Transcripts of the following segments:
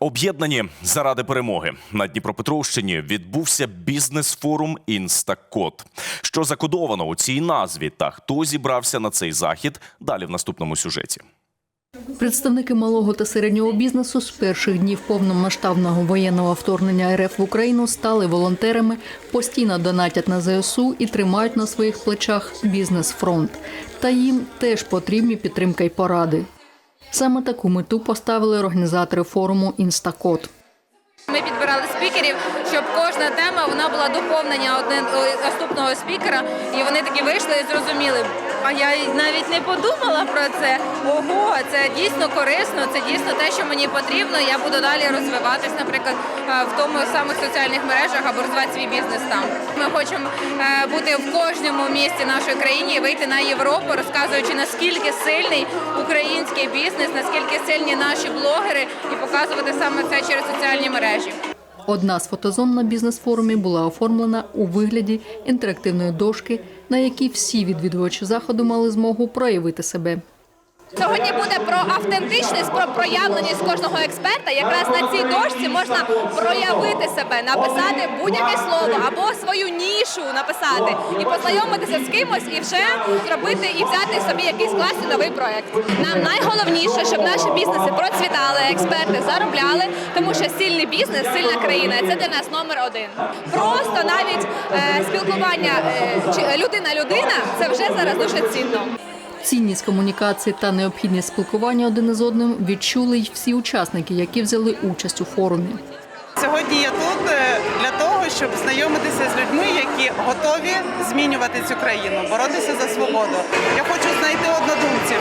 Об'єднані заради перемоги на Дніпропетровщині відбувся бізнес-форум Інстакод. Що закодовано у цій назві та хто зібрався на цей захід? Далі в наступному сюжеті. Представники малого та середнього бізнесу з перших днів повномасштабного воєнного вторгнення РФ в Україну стали волонтерами, постійно донатять на ЗСУ і тримають на своїх плечах бізнес-фронт. Та їм теж потрібні підтримка й поради. Саме таку мету поставили організатори форуму Інстакод. Ми підбирали спікерів, щоб кожна тема вона була доповнення один наступного спікера, і вони такі вийшли і зрозуміли. А я навіть не подумала про це. Ого, це дійсно корисно, це дійсно те, що мені потрібно. Я буду далі розвиватись, наприклад, е, в тому самих соціальних мережах або розвивати свій бізнес там. Ми хочемо е, бути в кожному місті нашої країни і вийти на Європу, розказуючи наскільки сильний український бізнес, наскільки сильні наші блогери, і показувати саме це через соціальні мережі. Одна з фотозон на бізнес-форумі була оформлена у вигляді інтерактивної дошки, на якій всі відвідувачі заходу мали змогу проявити себе. Сьогодні буде про автентичність, про проявленість кожного експерта. Якраз на цій дошці можна проявити себе, написати будь-яке слово або свою нішу написати і познайомитися з кимось, і вже зробити і взяти собі якийсь класний новий проект. Нам найголовніше, щоб наші бізнеси процвітали, експерти заробляли, тому що сильний бізнес, сильна країна це для нас номер один. Просто навіть е, спілкування е, людина-людина це вже зараз дуже цінно. Цінність комунікації та необхідність спілкування один із одним відчули й всі учасники, які взяли участь у форумі. Сьогодні я тут е, для того, щоб знайомитися з людьми, які готові змінювати цю країну, боротися за свободу. Я хочу знайти однодумців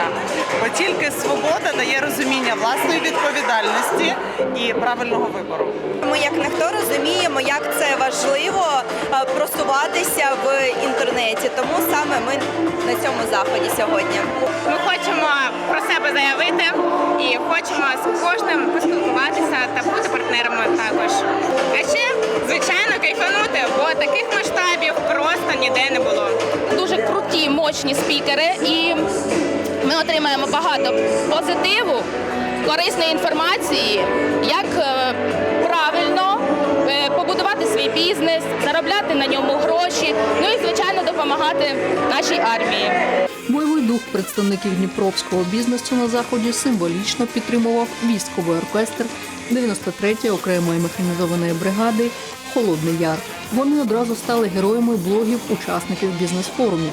свобода, бо тільки свобода дає розуміння власної відповідальності і правильного вибору. Ми як ніхто розуміємо, як це важливо е, просуватися в інтернеті. Тому саме ми на цьому заході сьогодні. Ми хочемо про себе заявити і хочемо з кожним поспілкуватися та бути партнерами також. А ще, звичайно, кайфанути, бо таких масштабів просто ніде не було. дуже круті, мощні спікери, і отримаємо багато позитиву, корисної інформації, як е, правильно е, побудувати свій бізнес, заробляти на ньому гроші, ну і звичайно допомагати нашій армії. Бойовий дух представників дніпровського бізнесу на заході символічно підтримував військовий оркестр 93-ї окремої механізованої бригади Холодний Яр. Вони одразу стали героями блогів учасників бізнес-форумів.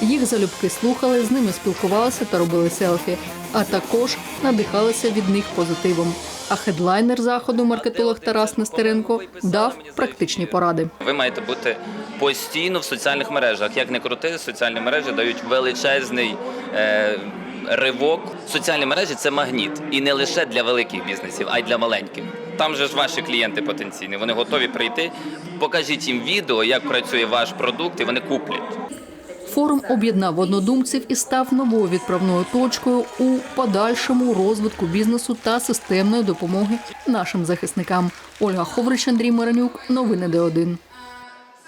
Їх залюбки слухали, з ними спілкувалися та робили селфі, а також надихалися від них позитивом. А хедлайнер заходу, маркетолог Тарас Нестеренко, дав практичні поради. Ви маєте бути постійно в соціальних мережах. Як не крути, соціальні мережі дають величезний е, ривок. Соціальні мережі це магніт, і не лише для великих бізнесів, а й для маленьких. Там же ж ваші клієнти потенційні. Вони готові прийти. Покажіть їм відео, як працює ваш продукт, і вони куплять. Форум об'єднав однодумців і став новою відправною точкою у подальшому розвитку бізнесу та системної допомоги нашим захисникам. Ольга Ховрич, Андрій Миронюк. Новини Д1.